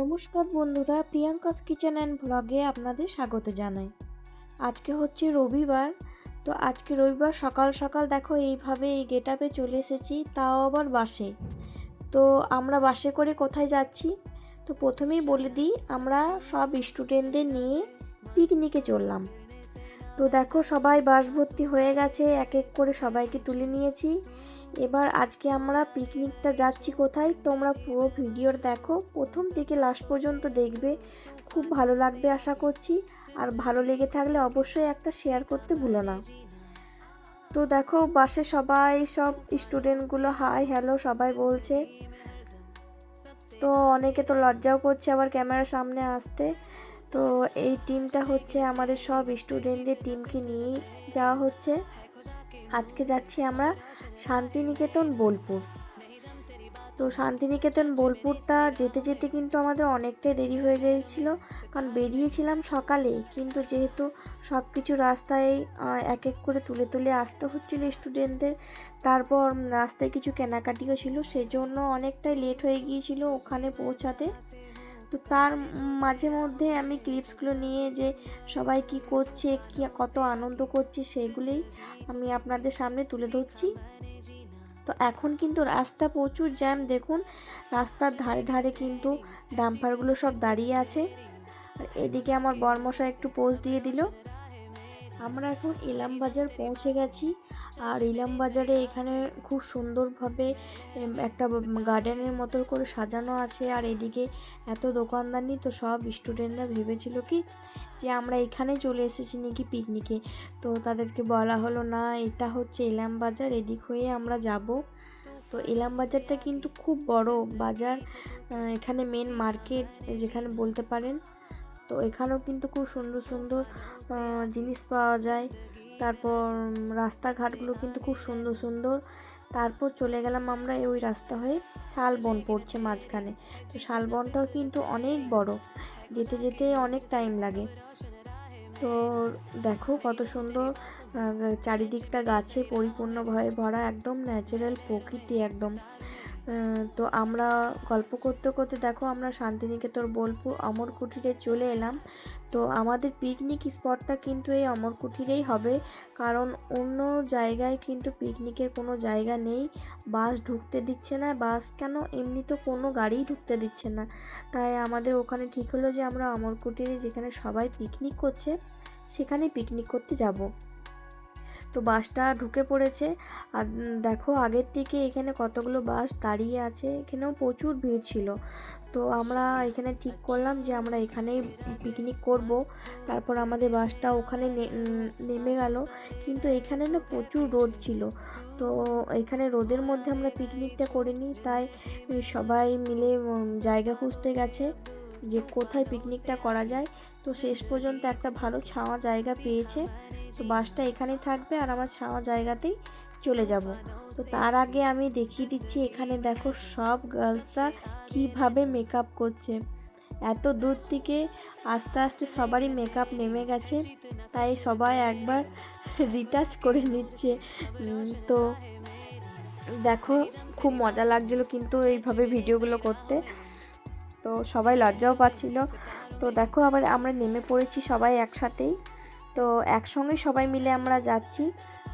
নমস্কার বন্ধুরা, Priyanka's kitchen and ব্লগে আপনাদের স্বাগত জানাই। আজকে হচ্ছে রবিবার, তো আজকে রবিবার সকাল সকাল দেখো এইভাবে এই গেট আপে চলে এসেছি, তাও আবার বাসে। তো আমরা বাসে করে কোথায় যাচ্ছি? তো প্রথমেই বলে দিই, আমরা সব স্টুডেন্টদের নিয়ে পিকনিকে চললাম। তো দেখো সবাই বাস ভর্তি হয়ে গেছে, এক এক করে সবাইকে তুলে নিয়েছি। এবার আজকে আমরা পিকনিকটা যাচ্ছি কোথায়? তোমরা পুরো ভিডিওর দেখো। প্রথম থেকে লাস্ট পর্যন্ত দেখবে। খুব ভালো লাগবে আশা করছি। আর ভালো লেগে থাকলে অবশ্যই একটা শেয়ার করতে ভুলো না। তো দেখো, বাসে সবাই সব স্টুডেন্টগুলো হাই হ্যালো সবাই বলছে। তো অনেকে তো লজ্জাও করছে আবার ক্যামেরার সামনে আসতে। তো এই টিমটা হচ্ছে আমাদের সব স্টুডেন্টদের টিমকে নিয়েই যাওয়া হচ্ছে। আজকে যাচ্ছি আমরা শান্তিনিকেতন, বোলপুর। তো শান্তিনিকেতন, বোলপুরটা যেতে যেতে কিন্তু আমাদের অনেকটাই দেরি হয়ে গিয়েছিল। কারণ বেরিয়েছিলাম সকালে কিন্তু যেহেতু সব কিছু রাস্তায় এক এক করে তুলে তুলে আসতে হচ্ছিল স্টুডেন্টদের, তারপর রাস্তায় কিছু কেনাকাটিও ছিল, সেজন্য অনেকটাই লেট হয়ে গিয়েছিল ওখানে পৌঁছাতে। তো তার মাঝে মধ্যে আমি ক্লিপসগুলো নিয়ে যে সবাই কি করছে, কি, কত আনন্দ করছে, সেগুলোই আমি আপনাদের সামনে তুলে ধরছি। তো এখন কিন্তু রাস্তা প্রচুর জ্যাম, দেখুন, রাস্তার ধারে ধারে কিন্তু ডাম্পারগুলো সব দাঁড়িয়ে আছে। আর এদিকে আমার বর্মশা একটু পোজ দিয়ে দিল। আমরা এখন ইলাম বাজার পৌঁছে গেছি। আর ইলাম বাজারে এখানে খুব সুন্দরভাবে একটা গার্ডেনের মতো করে সাজানো আছে। আর এদিকে এত দোকানদানি, তো সব স্টুডেন্টরা ভেবেছিল কি, যে আমরা এখানে চলে এসেছি নাকি পিকনিকে তো তাদেরকে বলা হলো, না, এটা হচ্ছে ইলাম বাজার, এদিক হয়ে আমরা যাব। তো ইলাম বাজারটা কিন্তু খুব বড় বাজার। এখানে মেন মার্কেট যেখানে বলতে পারেন তো এখানেও কিন্তু খুব সুন্দর সুন্দর জিনিস পাওয়া যায়। তারপর রাস্তাঘাটগুলো কিন্তু খুব সুন্দর সুন্দর। তারপর চলে গেলাম আমরা ওই রাস্তা হয়ে শালবন পড়ছে মাঝখানে। তো শালবনটাও কিন্তু অনেক বড়, যেতে যেতে অনেক টাইম লাগে। তো দেখো কত সুন্দর চারিদিকটা গাছে পরিপূর্ণ ভয়ে ভরা, একদম ন্যাচারাল প্রকৃতি, একদম। তো আমরা গল্প করতে করতে দেখো আমরা শান্তিনিকেতন বোলপুর অমর কুটিরে চলে এলাম। তো আমাদের পিকনিক স্পটটা কিন্তু এই অমর কুটিরেই হবে। কারণ অন্য জায়গায় কিন্তু পিকনিকের কোনো জায়গা নেই। বাস ঢুকতে দিচ্ছে না। বাস কেন? এমনি তো কোনো গাড়িই ঢুকতে দিচ্ছে না। তাই আমাদের ওখানে ঠিক হলো যে আমরা অমর কুটিরে যেখানে সবাই পিকনিক করছে, সেখানেই পিকনিক করতে যাব। তো বাসটা ঢুকে পড়েছে। আর দেখো আগের থেকে এখানে কতগুলো বাস দাঁড়িয়ে আছে, এখানেও প্রচুর ভিড় ছিল। তো আমরা এখানে ঠিক করলাম যে আমরা এখানেই পিকনিক করব। তারপর আমাদের বাসটা ওখানে নেমে গেল। কিন্তু এখানে না প্রচুর রোদ ছিল। তো এখানে রোদের মধ্যে আমরা পিকনিকটা করিনি। তাই সবাই মিলে জায়গা খুঁজতে গেছে যে কোথায় পিকনিকটা করা যায়। তো শেষ পর্যন্ত একটা ভালো ছাওয়া জায়গা পেয়েছে। তো বাসটা এখানেই থাকবে আর আমার ছাওয়া জায়গাতেই চলে যাব। তো তার আগে আমি দেখিয়ে দিচ্ছি এখানে দেখো সব গার্লসরা কীভাবে মেকআপ করছে। এত দূর থেকে আস্তে আস্তে সবারই মেকআপ নেমে গেছে, তাই সবাই একবার রিটাচ করে নিচ্ছে। তো দেখো খুব মজা লাগছিল কিন্তু এইভাবে ভিডিওগুলো করতে। তো সবাই লজ্জাও পাচ্ছিল। তো দেখো আবার আমরা নেমে পড়েছি সবাই একসাথেই। তো একসঙ্গে সবাই মিলে আমরা যাচ্ছি।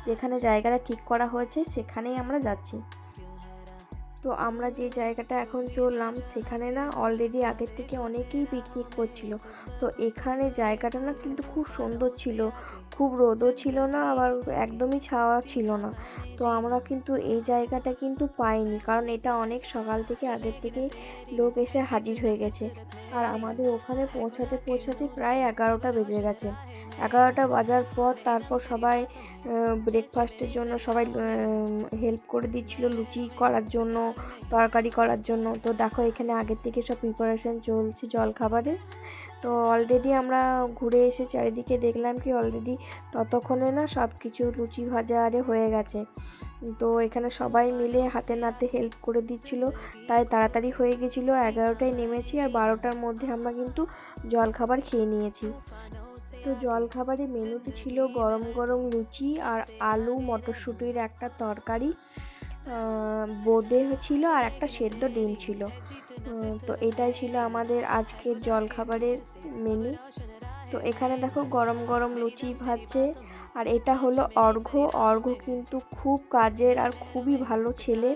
যেখানে জায়গাটা ঠিক করা হয়েছে সেখানেই আমরা যাচ্ছি। তো আমরা যে জায়গাটা এখন চললাম সেখানে না অলরেডি আগের থেকে অনেকেই পিকনিক করছিল। তো এখানে জায়গাটা না কিন্তু খুব সুন্দর ছিল। খুব রোদও ছিল না, আবার একদমই ছাওয়া ছিল না। তো আমরা কিন্তু এই জায়গাটা কিন্তু পাইনি, কারণ এটা অনেক সকাল থেকে আগের থেকেই লোক এসে হাজির হয়ে গেছে। আর আমাদের ওখানে পৌঁছাতে পৌঁছাতে প্রায় এগারোটা বেজে গেছে। এগারোটা বাজার পর তারপর সবাই ব্রেকফাস্টের জন্য সবাই হেল্প করে দিচ্ছিল লুচি করার জন্য। তরকারি করার জন্য। তো দেখো এখানে আগের থেকে সব প্রিপারেশন চলছে জল খাবারের তো অলরেডি আমরা ঘুরে এসে চারিদিকে দেখলাম কি অলরেডি ততক্ষণে না সব কিছু লুচি ভাজা আরে হয়ে গেছে। তো এখানে সবাই মিলে হাতে নাতে হেল্প করে দিচ্ছিল। তাই তাড়াতাড়ি হয়ে গেছিল, এগারোটায় নেমেছি আর বারোটার মধ্যে আমরা কিন্তু জল খাবার খেয়ে নিয়েছি। তো জল খাবারে মেনুতে ছিল গরম গরম লুচি আর আলু মটরশুঁটির একটা তরকারি। বোঁদে ছিল আর একটা সেদ্ধ ডিম ছিল। তো এটাই ছিল আমাদের আজকের জলখাবারের মেনু তো এখানে দেখো গরম গরম লুচি ভাজছে আর এটা হলো অর্ঘ্য। অর্ঘ্য কিন্তু খুব কাজের আর খুবই ভালো ছেলে।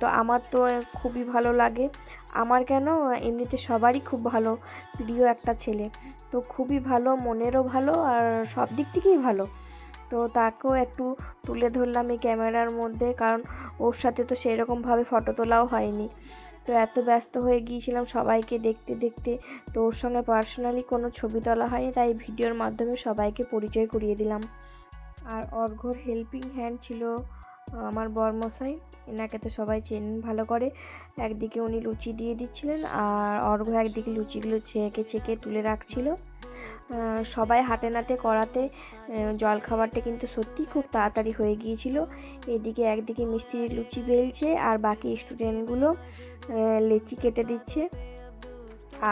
তো আমার তো খুবই ভালো লাগে। আমার কেন? এমনিতে সবারই খুব ভালো, প্রিয় একটা ছেলে। তো খুবই ভালো, মনেরও ভালো আর সব দিক থেকেই ভালো। তো তাকেও একটু তুলে ধরলাম এই ক্যামেরার মধ্যে, কারণ ওর সাথে তো সেরকমভাবে ফটো তোলাও হয়নি। তো এত ব্যস্ত হয়ে গিয়েছিলাম সবাইকে দেখতে দেখতে, তো ওর সঙ্গে পার্সোনালি কোনো ছবি তোলা হয়নি, তাই ভিডিওর মাধ্যমে সবাইকে পরিচয় করিয়ে দিলাম। আর অর্ঘর হেল্পিং হ্যান্ড ছিল আমার বরমশাই, এনাকে তো সবাই চেনেন, ভালো করে। একদিকে উনি লুচি দিয়ে দিচ্ছিলেন আর অর্ঘ একদিকে লুচিগুলো ছেঁকে ছেঁকে তুলে রাখছিল। সবাই হাতে নাতে করাতে জলখাবারটা কিন্তু সত্যি খুব তাড়াতাড়ি হয়ে গিয়েছিল। এদিকে একদিকে মিষ্টি লুচি বেলছে আর বাকি স্টুডেন্টগুলো লেচি কেটে দিচ্ছে।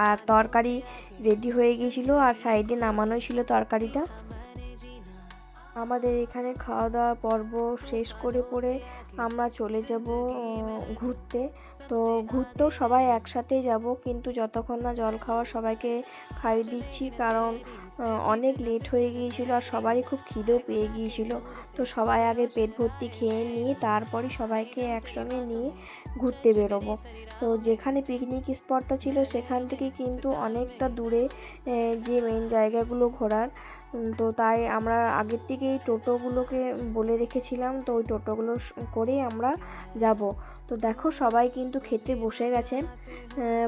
আর তরকারি রেডি হয়ে গিয়েছিল আর সাইডে নামানোই ছিল তরকারিটা। আমাদের এখানে খাওয়া দাওয়া পর্ব শেষ করে পরে আমরা চলে যাব ঘুরতে। তো ঘুরতেও সবাই একসাথেই যাব, কিন্তু যতক্ষণ না জল খাওয়া সবাইকে খাইয়ে দিচ্ছি, কারণ অনেক লেট হয়ে গিয়েছিল আর সবারই খুব খিদেও পেয়ে গিয়েছিল। তো সবাই আগে পেট ভর্তি খেয়ে নিয়ে তারপরে সবাইকে একসঙ্গে নিয়ে ঘুরতে বেরোবো। তো যেখানে পিকনিক স্পটটা ছিল সেখান থেকে কিন্তু অনেকটা দূরে যে মেন জায়গাগুলো ঘোরার তো তাই আমরা আগের থেকেই টোটোগুলোকে বলে রেখেছিলাম, তো ওই টোটোগুলো করেই আমরা যাব। তো দেখো সবাই কিন্তু খেতে বসে গেছে।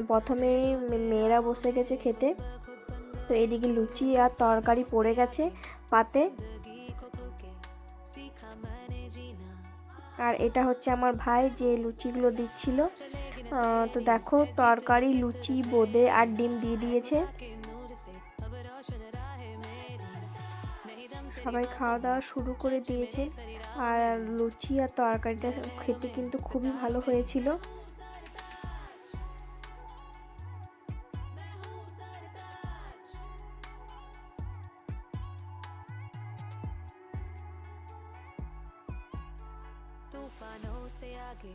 প্রথমেই মেয়েরা বসে গেছে খেতে। তো এদিকে লুচি আর তরকারি পড়ে গেছে পাতে। আর এটা হচ্ছে আমার ভাই যে লুচিগুলো দিচ্ছিল। তো দেখো তরকারি, লুচি, বোঁদে আর ডিম দিয়ে দিয়েছে। সবাই খাওয়া দাওয়া শুরু করে দিয়েছে আর লুচি আর তরকারিটা খেতে কিন্তু খুবই ভালো হয়েছিল तूफानों से आगे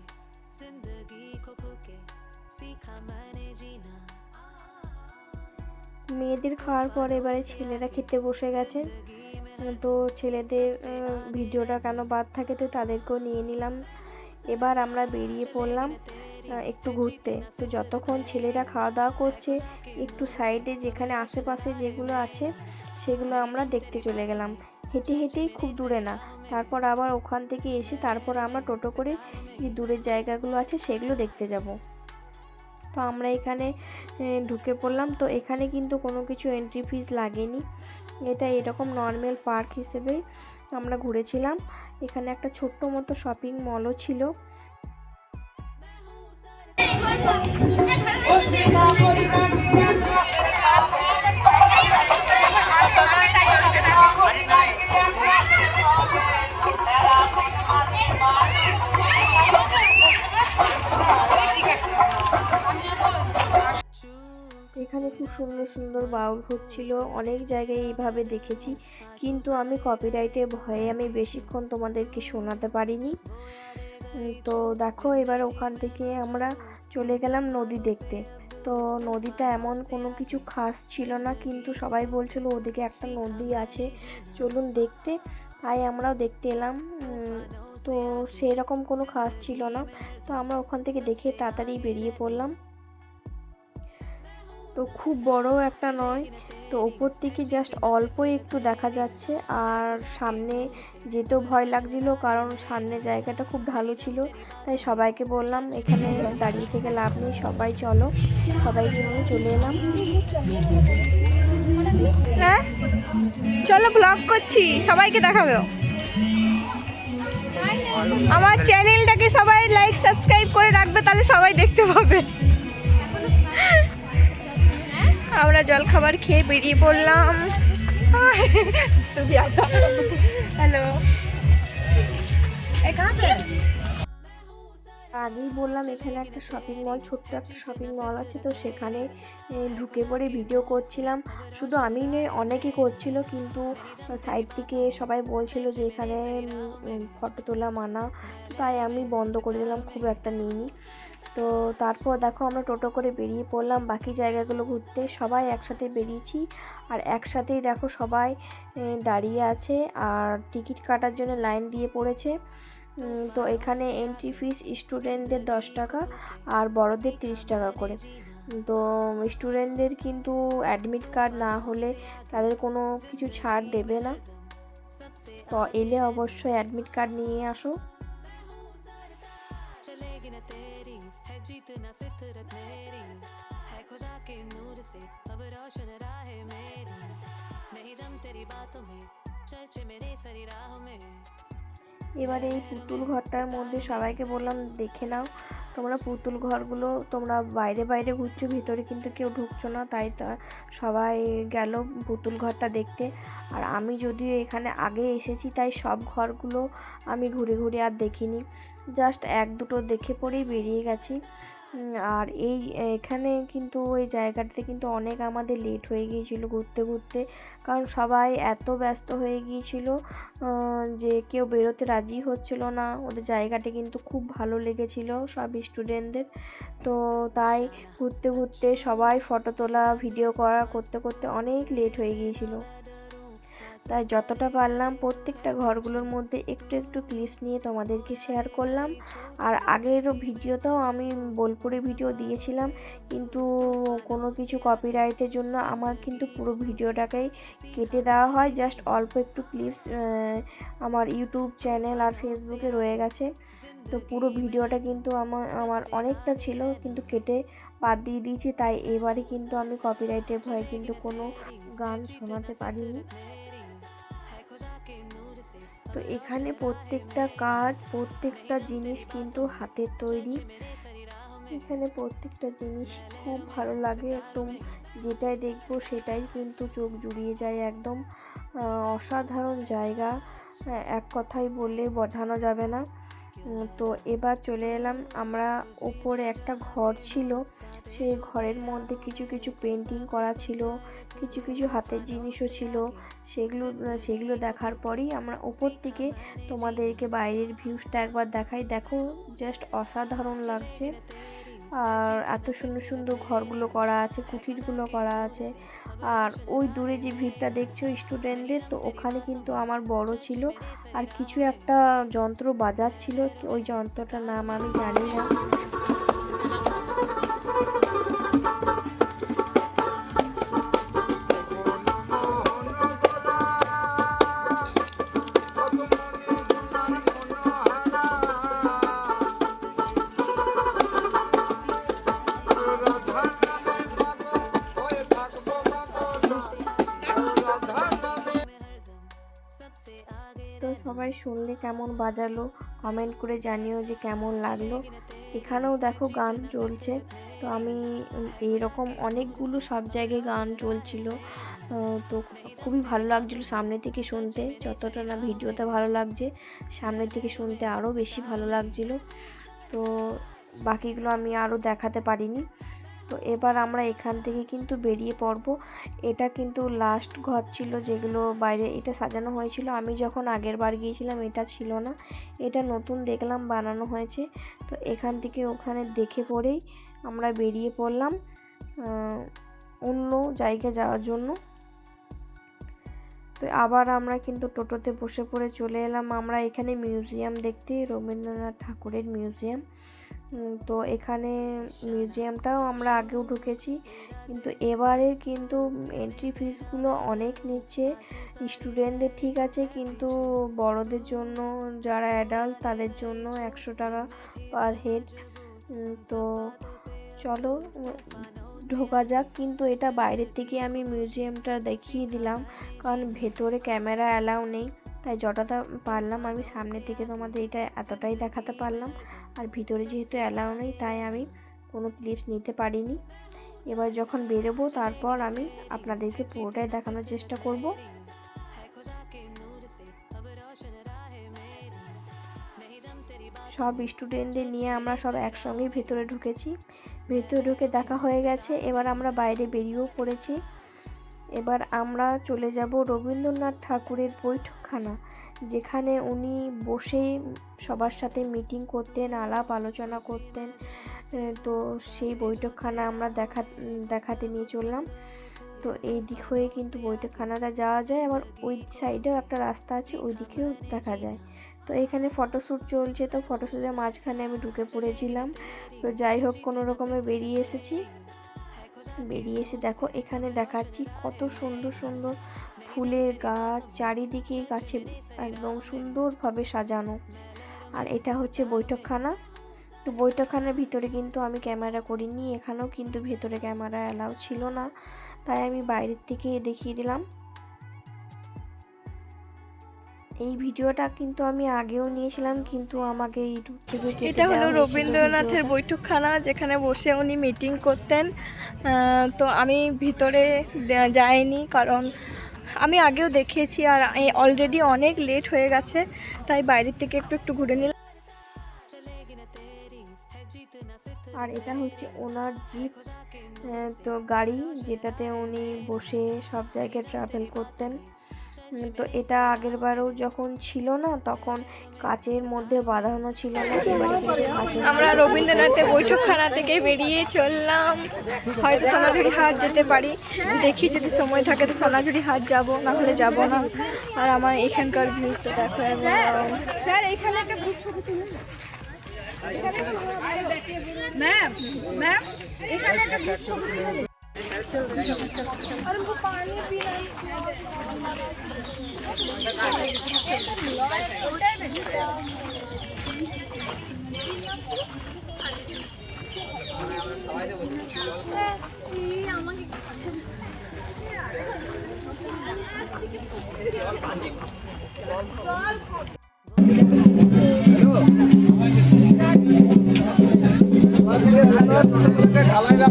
जिंदगी को खुल के सीखा मैंने जीना মেয়েদের খাওয়ার পর এবারে ছেলেরা খেতে বসে গেছে তো ছেলেদের ভিডিওটা কেন বাদ থাকে তো তাদেরকেও নিয়ে নিলাম। এবার আমরা বেরিয়ে পড়লাম একটু ঘুরতে। তো যতক্ষণ ছেলেরা খাওয়া দাওয়া করছে, একটু সাইডে যেখানে আশেপাশে যেগুলো আছে, সেগুলো আমরা দেখতে চলে গেলাম। হেঁটে হেঁটেই খুব দূরে না। তারপর আবার ওখান থেকে এসে তারপর আমরা টোটো করে যে দূরের জায়গাগুলো আছে, সেগুলো দেখতে যাব। তো আমরা এখানে ঢুকে পড়লাম। তো এখানে কিন্তু কোনো কিছু এন্ট্রি ফিস লাগেনি। এটা এরকম নর্মাল পার্ক হিসেবে আমরা ঘুরেছিলাম। এখানে একটা ছোট্ট মতো শপিং মলও ছিল। এখানে খুব সুন্দর সুন্দর বাউল হচ্ছিল। অনেক জায়গায় এইভাবে দেখেছি। কিন্তু আমি কপিরাইটে ভয়ে আমি বেশিক্ষণ তোমাদেরকে শোনাতে পারিনি। তো দেখো, এবার ওখান থেকে আমরা চলে গেলাম নদী দেখতে। তো নদীটা এমন কোনো কিছু খাস ছিল না, কিন্তু সবাই বলছিল ওদিকে একটা নদী আছে, চলুন দেখতে। তাই আমরাও দেখতে এলাম। তো সেই রকম কোনো খাস ছিল না। তো আমরা ওখান থেকে দেখে তাড়াতাড়ি বেরিয়ে পড়লাম। তো খুব বড় একটা নয়। তো ওপর থেকে জাস্ট অল্প একটু দেখা যাচ্ছে। আর সামনে যেতেও ভয় লাগছিল কারণ সামনে জায়গাটা খুব ভালো ছিল। তাই সবাইকে বললাম, এখানে দাঁড়িয়ে থেকে লাভ নেই, সবাই চলো। সবাইকে নিয়ে চলে এলাম। হ্যাঁ? চলো ব্লগ করছি, সবাইকে দেখাবে। আমার চ্যানেলটাকে সবাই লাইক সাবস্ক্রাইব করে রাখবে, তাহলে সবাই দেখতে পাবে। আমরা জল খাবার খেয়ে বেরিয়ে পড়লাম। তুমি আসো। হ্যালো আগেই বললাম, এখানে একটা শপিং মল ছোট্ট একটা শপিং মল আছে, তো সেখানে ঢুকে পড়ে ভিডিও করছিলাম। শুধু আমি নয় অনেকেই করছিল, কিন্তু সাইড থেকে সবাই বলছিল যে এখানে ফটো তোলা মানা। তাই আমি বন্ধ করে দিলাম, খুব একটা নিইনি। তো তারপর দেখো আমরা টোটো করে বেরিয়ে পড়লাম। বাকি জায়গাগুলো ঘুরতে সবাই একসাথে বেরিয়েছি। আর একসাথেই দেখো সবাই দাঁড়িয়ে আছে আর টিকিট কাটার জন্য লাইন দিয়ে পড়েছে। তো এখানে এন্ট্রি ফিস স্টুডেন্টদের দশ টাকা আর বড়দের তিরিশ টাকা করে। তো স্টুডেন্টদের কিন্তু অ্যাডমিট কার্ড না হলে তাদের কোনো কিছু ছাড় দেবে না। তো এলে অবশ্যই অ্যাডমিট কার্ড নিয়ে আসো। चलेगी न तेरी है जीत न फितरत मेरी है खुदा के नूर से अब रोशन राह मेरी नहीं दम तेरी बातों में चर्चे मेरे सरी राहों में এবারে এই পুতুল ঘরটার মধ্যে সবাইকে বললাম দেখে নাও তোমরা পুতুল ঘরগুলো তোমরা বাইরে বাইরে ঘুরছো ভিতরে কিন্তু কেউ ঢুকছো না তাই তা সবাই গেল পুতুল ঘরটা দেখতে আর আমি যদিও এখানে আগে এসেছি তাই সব ঘরগুলো আমি ঘুরে ঘুরে আর দেখিনি জাস্ট এক দুটো দেখে পরেই বেরিয়ে গেছি। আর এই, এখানে কিন্তু ওই জায়গাটাতে কিন্তু অনেক আমাদের লেট হয়ে গিয়েছিল ঘুরতে ঘুরতে। কারণ সবাই এত ব্যস্ত হয়ে গিয়েছিল যে কেউ বেরোতে রাজি হচ্ছিল না। ওদের জায়গাটা কিন্তু খুব ভালো লেগেছিল সব স্টুডেন্টদের তো তাই ঘুরতে ঘুরতে সবাই ফটো তোলা ভিডিও করা করতে করতে অনেক লেট হয়ে গিয়েছিল। তাই যতটা পারলাম প্রত্যেকটা ঘরগুলোর মধ্যে একটু একটু ক্লিপস নিয়ে তোমাদেরকে শেয়ার করলাম। আর আগেরও ভিডিওতেও আমি বোলপুরে ভিডিও দিয়েছিলাম, কিন্তু কোনো কিছু কপিরাইটের জন্য আমার কিন্তু পুরো ভিডিওটাকেই কেটে দেওয়া হয়। জাস্ট অল্প একটু ক্লিপস আমার ইউটিউব চ্যানেল আর ফেসবুকে রয়ে গেছে। তো পুরো ভিডিওটা কিন্তু আমার আমার অনেকটা ছিল, কিন্তু কেটে বাদ দিয়ে দিয়েছি। তাই এবারে কিন্তু আমি কপিরাইটের ভয়ে কিন্তু কোনো গান শোনাতে পারিনি। তো এখানে প্রত্যেকটা কাজ, প্রত্যেকটা জিনিস কিন্তু হাতের তৈরি। এখানে প্রত্যেকটা জিনিস খুব ভালো লাগে, একদম যেটাই দেখব সেটাই কিন্তু চোখ জুড়িয়ে যায় একদম। অসাধারণ জায়গা। এক কথাই বললে বোঝানো যাবে না। তো এবার চলে এলাম। আমরা ওপরে একটা ঘর ছিল। সেই ঘরের মধ্যে কিছু কিছু পেন্টিং করা ছিল, কিছু কিছু হাতের জিনিসও ছিল। সেগুলো সেগুলো দেখার পরেই আমরা ওপর থেকে তোমাদেরকে বাইরের ভিউসটা একবার দেখাই। দেখো জাস্ট অসাধারণ লাগছে। আর এত সুন্দর সুন্দর ঘরগুলো করা আছে, কুঠিরগুলো করা আছে। আর ওই দূরে যে ভিড়টা দেখছ স্টুডেন্টদের তো ওখানে কিন্তু আমার বড় ছিল। আর কিছু একটা যন্ত্র বাজাচ্ছিল ওই যন্ত্রটার নাম আমি জানি না। কেমন বাজালো? কমেন্ট করে জানিও যে কেমন লাগল। এখানেও দেখো গান চলছে। তো আমি উম, এইরকম অনেকগুলো সব জায়গায় গান চলছিল। তো খুবই ভালো লাগছিল সামনে থেকে শুনতে। যতটা না ভিডিওতে ভালো লাগছে সামনে থেকে শুনতে আরও বেশি ভালো লাগছিল। তো বাকিগুলো আমি আরও দেখাতে পারিনি। তো এবার আমরা এখান থেকে কিন্তু বেরিয়ে পড়ব। এটা কিন্তু লাস্ট ঘর ছিল যেগুলো বাইরে এটা সাজানো হয়েছিল। আমি যখন আগের বার গিয়েছিলাম এটা ছিল না। এটা নতুন দেখলাম, বানানো হয়েছে। তো এখান থেকে ওখানে দেখে পড়েই আমরা বেরিয়ে পড়লাম অন্য জায়গায় যাওয়ার জন্য। তো আবার আমরা কিন্তু টোটোতে বসে পড়ে চলে এলাম। আমরা এখানে মিউজিয়াম দেখতে, রবীন্দ্রনাথ ঠাকুরের মিউজিয়াম তো এখানে মিউজিয়ামটাও আমরা আগেও ঢুকেছি। কিন্তু এবারে কিন্তু এন্ট্রি ফিসগুলো অনেক নিচ্ছে। স্টুডেন্টদের ঠিক আছে, কিন্তু বড়দের জন্য, যারা অ্যাডাল্ট তাদের জন্য একশো টাকা পার হেড তো চলো, ঢোকা যাক। কিন্তু এটা বাইরের থেকে আমি মিউজিয়ামটা দেখিয়ে দিলাম, কারণ ভেতরে ক্যামেরা অ্যালাউ নেই। তাই যতটা পারলাম, আমি সামনে থেকে তোমাদের এটা এতটাই দেখাতে পারলাম। আর ভিতরে যেহেতু অ্যালাউ নেই, তাই আমি কোনো ক্লিপস নিতে পারিনি। এবার যখন বেরোবো, তারপর আমি আপনাদেরকে পুরোটাই দেখানোর চেষ্টা করব। সব স্টুডেন্টদের নিয়ে আমরা সব একসঙ্গেই ভেতরে ঢুকেছি। ভেতরে ঢুকে দেখা হয়ে গেছে। এবার আমরা বাইরে বেরিয়েও পড়েছি। এবার আমরা চলে যাব রবীন্দ্রনাথ ঠাকুরের বৈঠক বৈঠকখানা যেখানে উনি বসেই সবার সাথে মিটিং করতেন, আলাপ আলোচনা করতেন। তো সেই বৈঠকখানা আমরা দেখা, দেখাতে নিয়ে চললাম। তো এই দিক হয়ে কিন্তু বৈঠকখানাটা যাওয়া যায়। আবার ওই সাইডেও একটা রাস্তা আছে, ওই দিকেও দেখা যায়। তো এখানে ফটোশ্যুট চলছে। তো ফটোশ্যুটের মাঝখানে আমি ঢুকে পড়েছিলাম। তো যাই হোক, কোনো রকমে বেরিয়ে এসেছি। বেরিয়ে এসে দেখো, এখানে দেখাচ্ছি কত সুন্দর সুন্দর ফুলের গাছ চারিদিকে গাছে একদম সুন্দরভাবে সাজানো। আর এটা হচ্ছে বৈঠকখানা। তো বৈঠকখানার ভিতরে কিন্তু আমি ক্যামেরা করিনি এখানেও কিন্তু ভেতরে ক্যামেরা অ্যালাউ ছিল না। তাই আমি বাইরের থেকে দেখিয়ে দিলাম। এই ভিডিওটা কিন্তু আমি আগেও নিয়েছিলাম কিন্তু আমাকে ইউটিউব থেকে এটা হলো রবীন্দ্রনাথের বৈঠকখানা যেখানে বসে উনি মিটিং করতেন। আহ, তো আমি ভিতরে যাইনি কারণ আমি আগেও দেখিয়েছি আর অলরেডি অনেক লেট হয়ে গেছে, তাই বাইরের থেকে একটু একটু ঘুরে নিলাম। আর এটা হচ্ছে ওনার জিপ হ্যাঁ, তো গাড়ি যেটাতে উনি বসে সব জায়গায় ট্রাভেল করতেন। তো এটা আগের বারেও যখন ছিল না তখন কাচের মধ্যে বাঁধানো ছিল না কাচের আমরা রবীন্দ্রনাথের বৈঠকখানা থেকে বেরিয়ে চললাম। হয়তো সোনাঝুরি হাট যেতে পারি। দেখি যদি সময় থাকে তো সোনাঝুরি হাট যাব না হলে যাব না। আর আমার এখানকার ভিউজটা দেখো একদম। ম্যাম ম্যাম এখানে একটা গ্রুপ ছবি তুলে নিন। আর हमको पानी पीना है।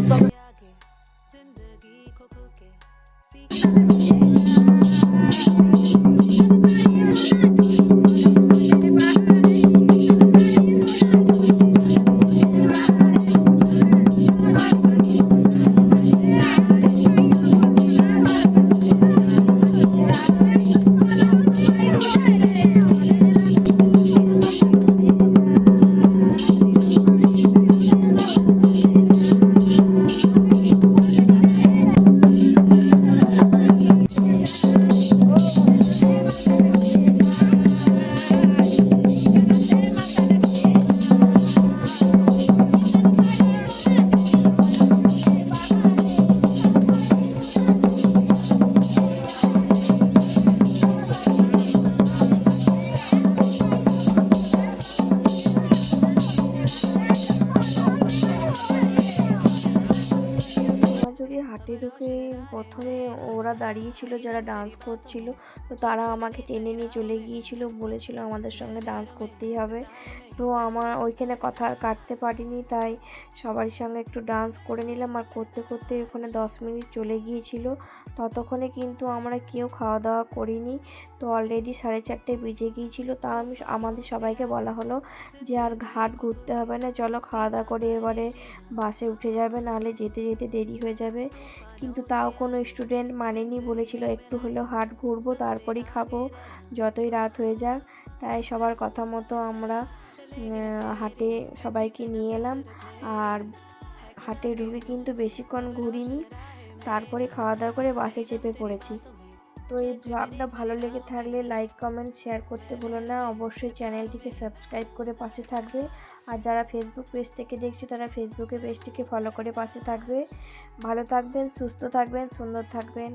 आगे सीख দাঁড়িয়েছিল যারা ডান্স করছিল, তো তারা আমাকে টেনে নিয়ে চলে গিয়েছিল, বলেছিল আমাদের সঙ্গে ডান্স করতেই হবে। তো আমার ওইখানে কথা আর কাটতে পারিনি, তাই সবার সঙ্গে একটু ডান্স করে নিলাম। আর করতে করতে ওখানে দশ মিনিট চলে গিয়েছিল। ততক্ষণে কিন্তু আমরা কেউ খাওয়া দাওয়া করিনি। তো অলরেডি সাড়ে চারটে বেজে গিয়েছিল। তা আমি আমাদের সবাইকে বলা হলো যে আর ঘাট ঘুরতে হবে না। চলো খাওয়া দাওয়া করে এবারে বাসে উঠে যাবে, নাহলে যেতে যেতে দেরি হয়ে যাবে। কিন্তু তাও কোনো স্টুডেন্ট মানেনি, বলেছিল, একটু হলেও হাট ঘুরবো, তারপরই খাব, যতই রাত হয়ে যাক। তাই সবার কথা মতো আমরা হাটে সবাইকে নিয়ে এলাম। আর হাটে ঢুকে কিন্তু বেশিক্ষণ ঘুরিনি, তারপরে খাওয়া দাওয়া করে বাসে চেপে পড়েছি। তো এই ব্লগটা ভালো লেগে থাকলে লাইক কমেন্ট শেয়ার করতে ভুলো না। অবশ্যই চ্যানেলটিকে সাবস্ক্রাইব করে পাশে থাকবে। আর যারা ফেসবুক পেজ থেকে দেখছ, তারা ফেসবুকে পেজটিকে ফলো করে পাশে থাকবে। ভালো থাকবেন, সুস্থ থাকবেন, সুন্দর থাকবেন।